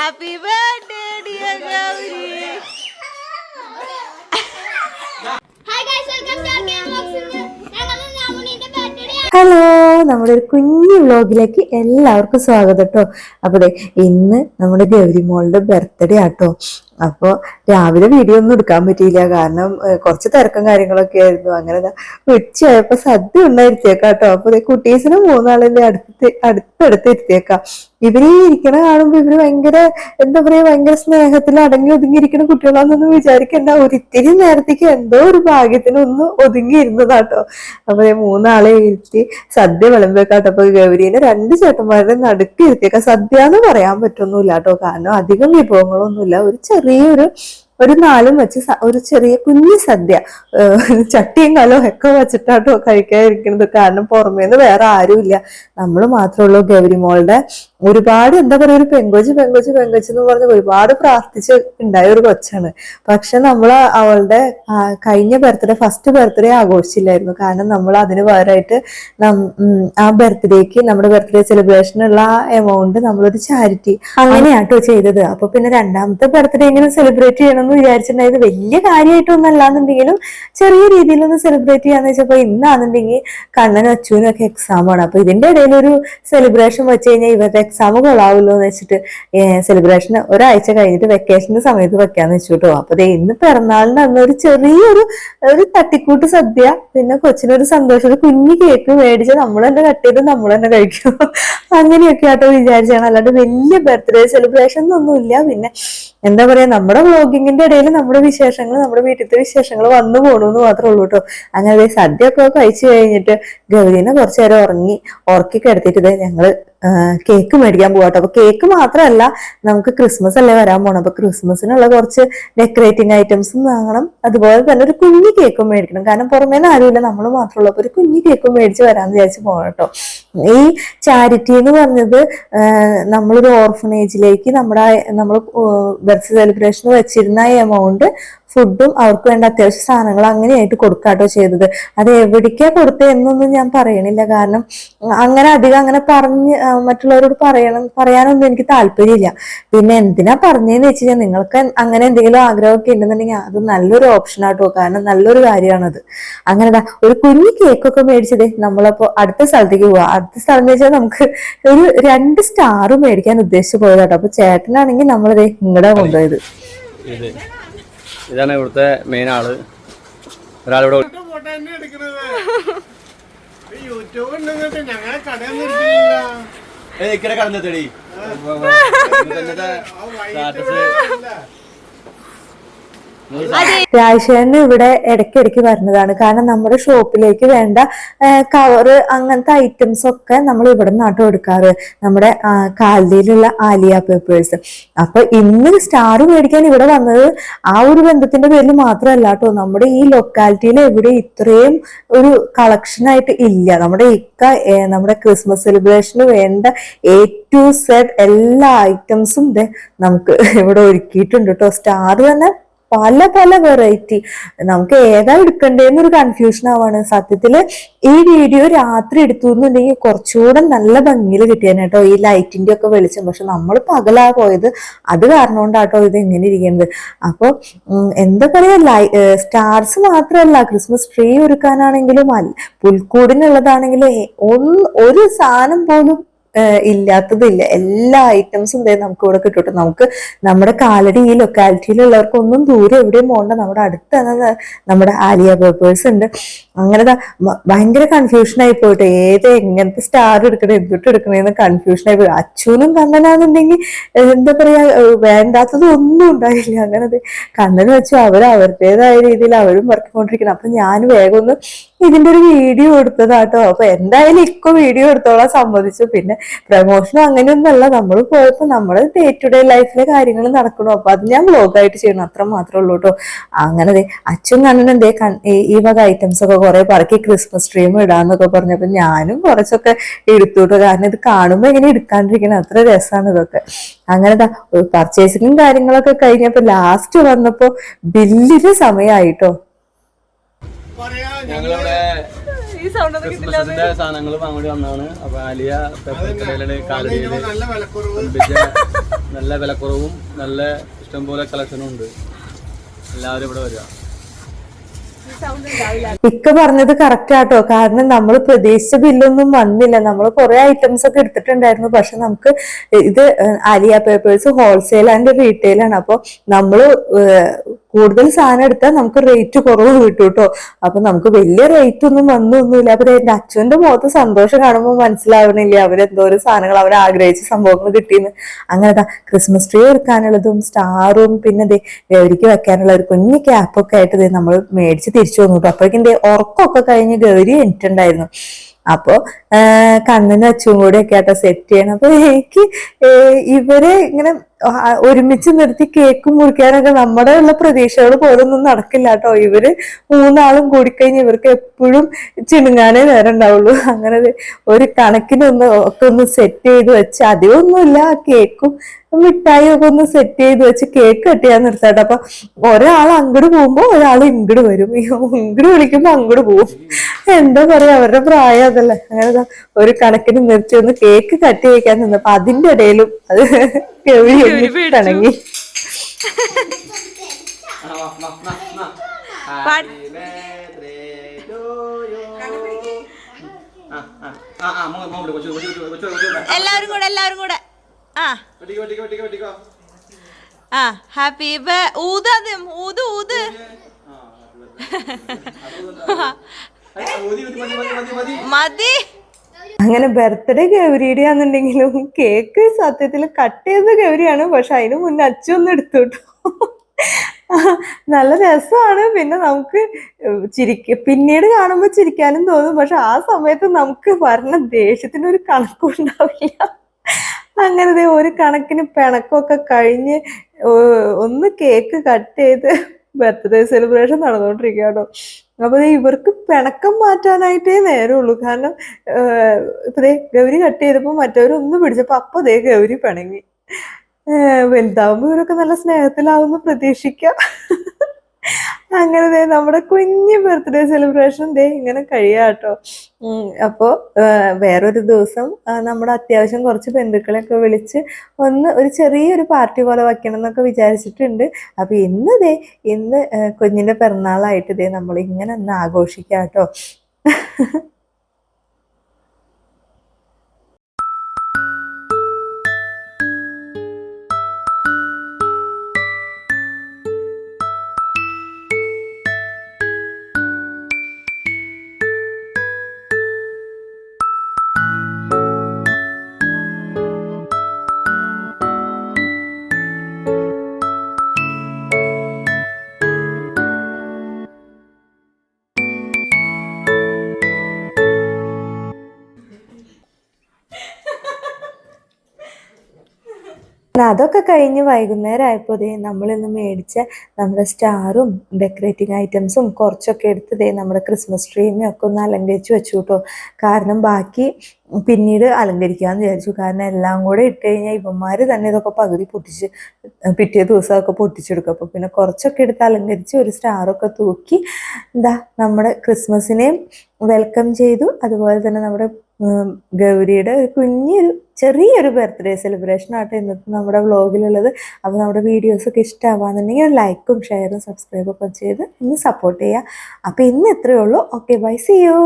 Happy birthday dear Gauri hello നമ്മുടെ ഒരു കുഞ്ഞു വ്ലോഗിലേക്ക് എല്ലാവർക്കും സ്വാഗതം കേട്ടോ അപ്പോൾ ഇന്ന് നമ്മുടെ ഗൗരി മോളുടെ ബർത്ത്ഡേ ആട്ടോ. അപ്പോൾ രാവിലെ വീഡിയോ ഒന്നും എടുക്കാൻ പറ്റിയില്ല. കാരണം കുറച്ച് തിരക്കും കാര്യങ്ങളൊക്കെ ആയിരുന്നു. അങ്ങനെ ദാ ഉച്ചയായപ്പോ സദ്യ ഉണ്ടായിരുത്തേക്കാം കേട്ടോ അപ്പൊ ദേ കുട്ടീസിന് മൂന്നാളല്ലേ അടുത്ത് അടുത്തടുത്ത് ഇരുത്തിയേക്കാം ഇവർ ഇരിക്കണ കാണുമ്പോ ഇവർ ഭയങ്കര എന്താ പറയാ ഭയങ്കര സ്നേഹത്തിൽ അടങ്ങി ഒതുങ്ങിയിരിക്കുന്ന കുട്ടികളാണെന്നൊന്നും വിചാരിക്കണ്ട. ഒരിത്തിരി നേരത്തേക്ക് എന്തോ ഒരു ഭാഗ്യത്തിനൊന്നും ഒന്ന് ഒതുങ്ങി ഇരുന്നതാട്ടോ. അപ്പൊ മൂന്നാളെ ഇരുത്തി സദ്യ വിളമ്പേക്കാട്ടോ അപ്പൊ ഗൗരീനെ രണ്ട് ചേട്ടന്മാരുടെ നടുക്ക് ഇരുത്തിയൊക്കെ. സദ്യ എന്ന് പറയാൻ പറ്റൊന്നുമില്ല കേട്ടോ കാരണം അധികം വിഭവങ്ങളൊന്നുമില്ല. ഒരു ചെറിയൊരു ഒരു നാലും വെച്ച് ഒരു ചെറിയ കുഞ്ഞു സദ്യ. ചട്ടിയും കലവും ഒക്കെ വെച്ചിട്ടാട്ടോ കഴിക്കാതിരിക്കുന്നത്. കാരണം പുറമേന്ന് വേറെ ആരുമില്ല. നമ്മൾ മാത്രമേ ഉള്ളൂ ഗൗരി മോളുടെ ഒരുപാട് എന്താ പറയാ ഒരു പെങ്കൊച്ച് പെങ്കൊച്ച് പെങ്കൊച്ച് എന്ന് പറഞ്ഞ് ഒരുപാട് പ്രാർത്ഥിച്ച് ഉണ്ടായ ഒരു കൊച്ചാണ്. പക്ഷെ നമ്മൾ അവളുടെ കഴിഞ്ഞ ബർത്ത്ഡേ ഫസ്റ്റ് ബർത്ത്ഡേ ആഘോഷിച്ചില്ലായിരുന്നു. കാരണം നമ്മൾ അതിന് പകരമായിട്ട് ആ ബർത്ത്ഡേക്ക് നമ്മുടെ ബർത്ത്ഡേ സെലിബ്രേഷനുള്ള ആ എമൗണ്ട് നമ്മളൊരു ചാരിറ്റി അങ്ങനെയാട്ടോ ചെയ്തത്. അപ്പൊ പിന്നെ രണ്ടാമത്തെ ബർത്ത്ഡേ എങ്ങനെ സെലിബ്രേറ്റ് ചെയ്യണം എന്ന് വിചാരിച്ചിട്ടുണ്ടായത് വലിയ കാര്യമായിട്ടൊന്നും അല്ലാന്നുണ്ടെങ്കിലും ചെറിയ രീതിയിലൊന്ന് സെലിബ്രേറ്റ് ചെയ്യാന്ന് വെച്ചപ്പോ ഇന്നാണെന്നുണ്ടെങ്കിൽ കണ്ണനും അച്ചുവിനും ഒക്കെ എക്സാമാണ് അപ്പൊ ഇതിന്റെ ഇടയിൽ ഒരു സെലിബ്രേഷൻ വെച്ച് കഴിഞ്ഞാൽ ഇവരുടെ എക്സാം കൊള്ളാവുമല്ലോ എന്ന് വെച്ചിട്ട് സെലിബ്രേഷൻ ഒരാഴ്ച കഴിഞ്ഞിട്ട് വെക്കേഷന്റെ സമയത്ത് വെക്കാന്ന് വെച്ചു കേട്ടോ. അപ്പൊ ദേ ഇന്ന് പിറന്നാളിന്റെ അന്ന് ഒരു ചെറിയൊരു ഒരു തട്ടിക്കൂട്ട് സദ്യ പിന്നെ കൊച്ചിനൊരു സന്തോഷം ഒരു കുഞ്ഞു കേക്ക് മേടിച്ച് നമ്മൾ തന്നെ കട്ട് നമ്മൾ തന്നെ കഴിക്കും. അങ്ങനെയൊക്കെ ആട്ടോ വിചാരിച്ചാണ്. അല്ലാണ്ട് വലിയ ബർത്ത്ഡേ സെലിബ്രേഷൻ ഒന്നുമില്ല പിന്നെ എന്താ പറയാ നമ്മുടെ വ്ളോഗിങ്ങിന്റെ ഇടയിൽ നമ്മുടെ വിശേഷങ്ങൾ നമ്മുടെ വീട്ടിലത്തെ വിശേഷങ്ങൾ വന്നു പോണെന്ന് മാത്രമേ ഉള്ളൂ കേട്ടോ. അങ്ങനെ സദ്യ ഒക്കെ കഴിച്ചു കഴിഞ്ഞിട്ട് ഗൗരീനെ കുറച്ചു നേരം ഉറങ്ങി ഉറക്കി കിടത്തിയിട്ട് ഞങ്ങൾ കേക്ക് മേടിക്കാൻ പോകട്ടോ അപ്പൊ കേക്ക് മാത്രമല്ല നമുക്ക് ക്രിസ്മസ് അല്ലേ വരാൻ പോണം? അപ്പൊ ക്രിസ്മസിനുള്ള കുറച്ച് ഡെക്കറേറ്റിംഗ് ഐറ്റംസും വാങ്ങണം. അതുപോലെ തന്നെ ഒരു കുഞ്ഞു കേക്കും മേടിക്കണം. കാരണം പുറമേ നിന്ന് ആരുമില്ല. നമ്മൾ മാത്രമുള്ള ഒരു കുഞ്ഞു കേക്കും മേടിച്ച് വരാമെന്ന് വിചാരിച്ച് പോകണം കേട്ടോ. ഈ ചാരിറ്റി എന്ന് പറഞ്ഞത് നമ്മളൊരു ഓർഫനേജിലേക്ക് നമ്മുടെ നമ്മൾ ബർത്ത് സെലിബ്രേഷൻ വെച്ചിരുന്ന എമൗണ്ട് ഫുഡും അവർക്ക് വേണ്ട അത്യാവശ്യ സാധനങ്ങൾ അങ്ങനെയായിട്ട് കൊടുക്കാട്ടോ ചെയ്തത്. അത് എവിടേക്കാ കൊടുത്തത് എന്നൊന്നും ഞാൻ പറയണില്ല. കാരണം അങ്ങനെ അധികം അങ്ങനെ പറഞ്ഞ് മറ്റുള്ളവരോട് പറയണം പറയാനൊന്നും എനിക്ക് താല്പര്യമില്ല. പിന്നെ എന്തിനാ പറഞ്ഞതെന്ന് വെച്ച് കഴിഞ്ഞാൽ നിങ്ങൾക്ക് അങ്ങനെ എന്തെങ്കിലും ആഗ്രഹമൊക്കെ ഉണ്ടെന്നുണ്ടെങ്കിൽ അത് നല്ലൊരു ഓപ്ഷൻ ആട്ടോ. കാരണം നല്ലൊരു കാര്യമാണത്. അങ്ങനെ ഒരു കുഞ്ഞു കേക്കൊക്കെ മേടിച്ചത്. നമ്മളപ്പോ അടുത്ത സ്ഥലത്തേക്ക് പോവാ. അടുത്ത സ്ഥലം എന്ന് വെച്ചാൽ നമുക്ക് ഒരു രണ്ട് സ്റ്റാർ മേടിക്കാൻ ഉദ്ദേശിച്ച് പോയതാട്ടോ. അപ്പൊ ചേട്ടനാണെങ്കിൽ നമ്മളത് ഇങ്ങടെ കൊണ്ടുപോയത്. ഇതാണ് ഇവിടുത്തെ മെയിൻ ആൾ. ഒരാളിവിടെ ഇക്കരെ കടന്നെത്തടി ഞങ്ങളെ രാജശേഖരന് ഇവിടെ ഇടയ്ക്കിടയ്ക്ക് വരുന്നതാണ്. കാരണം നമ്മുടെ ഷോപ്പിലേക്ക് വേണ്ട കവറ് അങ്ങനത്തെ ഐറ്റംസ് ഒക്കെ നമ്മൾ ഇവിടെ നിന്നാട്ടോ കൊടുക്കാറ് നമ്മുടെ കാലിലുള്ള ആലിയ പേപ്പേഴ്സ് അപ്പൊ ഇന്ന് സ്റ്റാർ മേടിക്കാൻ ഇവിടെ വന്നത് ആ ഒരു ബന്ധത്തിന്റെ പേരിൽ മാത്രമല്ല കേട്ടോ. നമ്മുടെ ഈ ലൊക്കാലിറ്റിയിൽ എവിടെ ഇത്രയും ഒരു കളക്ഷൻ ആയിട്ട് ഇല്ല. നമ്മുടെ ഇക്ക നമ്മുടെ ക്രിസ്മസ് സെലിബ്രേഷന് വേണ്ട എ ടു സെഡ് എല്ലാ ഐറ്റംസും നമുക്ക് ഇവിടെ ഒരുക്കിയിട്ടുണ്ട് കേട്ടോ. സ്റ്റാർ തന്നെ പല പല വെറൈറ്റി നമുക്ക് ഏതാ എടുക്കണ്ടേന്ന് ഒരു കൺഫ്യൂഷൻ ആവാണ്. സത്യത്തിൽ ഈ വീഡിയോ രാത്രി എടുത്തു എന്നുണ്ടെങ്കിൽ കുറച്ചുകൂടെ നല്ല ഭംഗിയിൽ കിട്ടിയാണ് കേട്ടോ ഈ ലൈറ്റിന്റെ ഒക്കെ വെളിച്ചം. പക്ഷെ നമ്മൾ പകലാ പോയത്. അത് കാരണം കൊണ്ടാട്ടോ ഇത് ഇങ്ങനെ ഇരിക്കുന്നത് അപ്പൊ എന്താ പറയാ ലൈ സ്റ്റാർസ് മാത്രമല്ല ക്രിസ്മസ് ട്രീ ഒരുക്കാനാണെങ്കിലും പുൽക്കൂടിനുള്ളതാണെങ്കിലും ഒന്ന് ഒരു സാധനം പോലും ഇല്ലാത്തതില്ല. എല്ലാ ഐറ്റംസും ഇതേ നമുക്ക് ഇവിടെ കിട്ടും നമുക്ക് നമ്മുടെ കാലടി ഈ ലൊക്കാലിറ്റിയിലുള്ളവർക്കൊന്നും ദൂരെ എവിടെയും പോകണ്ട നമ്മുടെ അടുത്ത് നമ്മുടെ ആലിയ പേപ്പേഴ്സ് ഉണ്ട്. അങ്ങനെ ഭയങ്കര കൺഫ്യൂഷൻ ആയി പോയിട്ട് ഏത് എങ്ങനത്തെ സ്റ്റാർ എടുക്കണം എന്തിട്ട് എടുക്കണേന്ന് കൺഫ്യൂഷൻ ആയി പോയി. അച്ഛനും കണ്ണനാന്നുണ്ടെങ്കിൽ എന്താ പറയാ വേണ്ടാത്തത് ഒന്നും ഉണ്ടായില്ല. അങ്ങനെ കണ്ണൻ വെച്ചു. അവർ അവരുടേതായ രീതിയിൽ അവരും വർക്ക് വർക്കൊണ്ടിരിക്കണം അപ്പൊ ഞാൻ വേഗം ഒന്ന് ഇതിന്റെ ഒരു വീഡിയോ എടുത്തതാട്ടോ. അപ്പൊ എന്തായാലും ഇക്കോ വീഡിയോ എടുത്തോളാൻ സമ്മതിച്ചു. പിന്നെ പ്രമോഷനും അങ്ങനെയൊന്നല്ല നമ്മൾ പോയപ്പോ നമ്മുടെ ഡേ ടു ഡേ ലൈഫിലെ കാര്യങ്ങൾ നടക്കണു. അപ്പൊ അത് ഞാൻ വ്ലോഗായിട്ട് ചെയ്യണം. അത്ര മാത്രമേ ഉള്ളൂ കേട്ടോ അങ്ങനെ അച്ഛൻ കണ്ണനും എന്തേ ഈ- വക ഐറ്റംസ് ഒക്കെ കുറെ പറക്കി ക്രിസ്മസ് ട്രീം ഇടാന്നൊക്കെ പറഞ്ഞപ്പോ ഞാനും കുറച്ചൊക്കെ എടുത്തു കേട്ടോ കാരണം ഇത് കാണുമ്പോ ഇങ്ങനെ എടുക്കാണ്ടിരിക്കണം അത്ര രസമാണ് ഇതൊക്കെ. അങ്ങനെ പർച്ചേസിങ്ങും കാര്യങ്ങളൊക്കെ കഴിഞ്ഞപ്പോ ലാസ്റ്റ് വന്നപ്പോ ബില്ലിന് സമയമായിട്ടോ ഞങ്ങളിവിടെ ക്രിസ്മസിന്റെ സാധനങ്ങൾ വാങ്ങി വന്നാണ് അപ്പൊ ആലിയ നല്ല വിലക്കുറവ്. നല്ല വിലക്കുറവും നല്ല ഇഷ്ടംപോലെ കളക്ഷനും ഉണ്ട്. എല്ലാവരും ഇവിടെ വരിക. ഇക്ക പറഞ്ഞത് കറക്റ്റ് ആട്ടോ. കാരണം നമ്മൾ പ്രതീക്ഷിച്ച ബില്ലൊന്നും വന്നില്ല. നമ്മൾ കുറെ ഐറ്റംസ് ഒക്കെ എടുത്തിട്ടുണ്ടായിരുന്നു. പക്ഷെ നമുക്ക് ഇത് Aliya papers wholesale and retail ആണ്. അപ്പോൾ നമ്മൾ കൂടുതൽ സാധനം എടുത്താൽ നമുക്ക് റേറ്റ് കുറവ് കിട്ടും കേട്ടോ അപ്പൊ നമുക്ക് വലിയ റേറ്റ് ഒന്നും വന്നൊന്നുമില്ല. അപ്പൊ എന്റെ അച്ഛന്റെ മുഖത്ത് സന്തോഷം കാണുമ്പോൾ മനസ്സിലാവണില്ല? അവരെന്തോരം സാധനങ്ങൾ അവർ ആഗ്രഹിച്ച സംഭവങ്ങൾ കിട്ടിയെന്ന്. അങ്ങനെതാ ക്രിസ്മസ് ട്രീ എടുക്കാനുള്ളതും സ്റ്റാറും പിന്നെ ദേ ഗൗരിക്ക് വെക്കാനുള്ള ഒരു കുഞ്ഞു ക്യാപ്പൊക്കെ ആയിട്ട് ദേ നമ്മൾ മേടിച്ച് തിരിച്ചു വന്നു കേട്ടോ അപ്പോഴേക്കും ദേ ഉറക്കമൊക്കെ കഴിഞ്ഞ് ഗൗരി എനിക്കുണ്ടായിരുന്നു അപ്പോ കണ്ണിന് അച്ചും കൂടെ ഒക്കെ ആട്ടോ സെറ്റ് ചെയ്യണം. അപ്പൊ എനിക്ക് ഇവരെ ഇങ്ങനെ ഒരുമിച്ച് നിർത്തി കേക്ക് മുറിക്കാനൊക്കെ നമ്മുടെ ഉള്ള പ്രതീക്ഷകൾ പോലൊന്നും നടക്കില്ല കേട്ടോ. ഇവർ മൂന്നാളും കൂടിക്കഴിഞ്ഞ് ഇവർക്ക് എപ്പോഴും ചിണുങ്ങാനേ നേരം ഉണ്ടാവുള്ളൂ അങ്ങനെ ഒരു കണക്കിനൊന്ന് ഒക്കെ ഒന്ന് സെറ്റ് ചെയ്ത് വെച്ച് അധികമൊന്നുമില്ല കേക്കും മിഠായി ഒക്കെ ഒന്ന് സെറ്റ് ചെയ്ത് വെച്ച് കേക്ക് കട്ട് ചെയ്യാൻ നിർത്താട്ടെ. അപ്പൊ ഒരാൾ അങ്ങോട്ട് പോകുമ്പോ ഒരാൾ ഇങ്ങോട്ട് വരും. ഇങ്ങോട്ട് വിളിക്കുമ്പോ അങ്ങോട്ട് പോകും എന്താ പറയാ അവരുടെ പ്രായം അതല്ലേ. അങ്ങനെ ഒരു കണക്കിന് നിർത്തി ഒന്ന് കേക്ക് കട്ട് ചെയ്യിക്കാൻ നിന്നപ്പോ അതിന്റെ ഇടയിലും അത് ഒന്ന് പിണങ്ങി എല്ലാവരും കൂടെ എല്ലാവരും കൂടെ ആ ആ ഹാപ്പി ഊത് ആദ്യം ഊത് ഊത് മതി അങ്ങനെ ബർത്ത്ഡേ ഗൗരിയുടെ ആണെന്നുണ്ടെങ്കിലും കേക്ക് സത്യത്തിൽ കട്ട് ചെയ്ത ഗൗരിയാണ്. പക്ഷെ അതിന് മുന്നേ അച്ഛനൊന്നും എടുത്തു കേട്ടോ നല്ല രസമാണ്. പിന്നെ നമുക്ക് ചിരിക്ക പിന്നീട് കാണുമ്പോൾ ചിരിക്കാനും തോന്നും. പക്ഷെ ആ സമയത്ത് നമുക്ക് വരണ ദേഷ്യത്തിന് ഒരു കണക്കുണ്ടാവില്ല അങ്ങനെ ദേ ഒരു കണക്കിന് പിണക്കമൊക്കെ കഴിഞ്ഞ് ഒന്ന് കേക്ക് കട്ട് ചെയ്ത് ബർത്ത്ഡേ സെലിബ്രേഷൻ നടന്നുകൊണ്ടിരിക്കുക കേട്ടോ. അപ്പൊ ഇവർക്ക് പിണക്കം മാറ്റാനായിട്ടേ നേരമുള്ളൂ കാരണം ഇപ്പൊ ഗൗരി കട്ട് ചെയ്തപ്പോ മറ്റവരൊന്ന് പിടിച്ചപ്പോൾ അപ്പൊ ദേ ഗൗരി പിണങ്ങി. വലുതാവുമ്പോൾ വലുതാവുമ്പോ ഇവരൊക്കെ നല്ല സ്നേഹത്തിലാവുമെന്ന് പ്രതീക്ഷിക്കാം. അങ്ങനെ ദേ നമ്മുടെ കുഞ്ഞു ബർത്ത്ഡേ സെലിബ്രേഷൻ ദേ ഇങ്ങനെ കഴിയാട്ടോ. ഉം അപ്പോ ഏർ വേറൊരു ദിവസം നമ്മുടെ അത്യാവശ്യം കുറച്ച് ബന്ധുക്കളെയൊക്കെ വിളിച്ച് ഒന്ന് ഒരു ചെറിയൊരു പാർട്ടി പോലെ വയ്ക്കണം എന്നൊക്കെ വിചാരിച്ചിട്ടുണ്ട്. അപ്പൊ ഇന്ന് ദേ ഇന്ന് കുഞ്ഞിന്റെ പിറന്നാളായിട്ട് ദേ നമ്മൾ ഇങ്ങനെ ഒന്ന് ആഘോഷിക്കാം കേട്ടോ. പിന്നെ അതൊക്കെ കഴിഞ്ഞ് വൈകുന്നേരം ആയപ്പോൾ ദേ നമ്മളിന്ന് മേടിച്ച നമ്മുടെ സ്റ്റാറും ഡെക്കറേറ്റിംഗ് ഐറ്റംസും കുറച്ചൊക്കെ എടുത്ത് ദേ നമ്മുടെ ക്രിസ്മസ് ട്രീനെ ഒക്കെ ഒന്ന് അലങ്കരിച്ച് വെച്ചു കേട്ടോ കാരണം ബാക്കി പിന്നീട് അലങ്കരിക്കാമെന്ന് വിചാരിച്ചു. കാരണം എല്ലാം കൂടെ ഇട്ട് കഴിഞ്ഞാൽ ഇവന്മാർ തന്നെ ഇതൊക്കെ പകുതി പൊട്ടിച്ച് പിറ്റേ ദിവസമൊക്കെ പൊട്ടിച്ചെടുക്കും. അപ്പോൾ പിന്നെ കുറച്ചൊക്കെ എടുത്ത് അലങ്കരിച്ച് ഒരു സ്റ്റാറൊക്കെ തൂക്കി എന്താ നമ്മുടെ ക്രിസ്മസിനെയും വെൽക്കം ചെയ്തു. അതുപോലെ തന്നെ നമ്മുടെ ഗൗരിയുടെ ഒരു കുഞ്ഞൊരു ചെറിയൊരു ബർത്ത്ഡേ സെലിബ്രേഷൻ ആട്ടോ ഇന്നത്തെ നമ്മുടെ വ്ളോഗിലുള്ളത് അപ്പോൾ നമ്മുടെ വീഡിയോസ് ഒക്കെ ഇഷ്ടമാവാന്നുണ്ടെങ്കിൽ ലൈക്കും ഷെയറും സബ്സ്ക്രൈബും ഒക്കെ ചെയ്ത് ഇന്ന് സപ്പോർട്ട് ചെയ്യുക. അപ്പോൾ ഇന്ന് ഇത്രയേ ഉള്ളൂ. Okay bye C U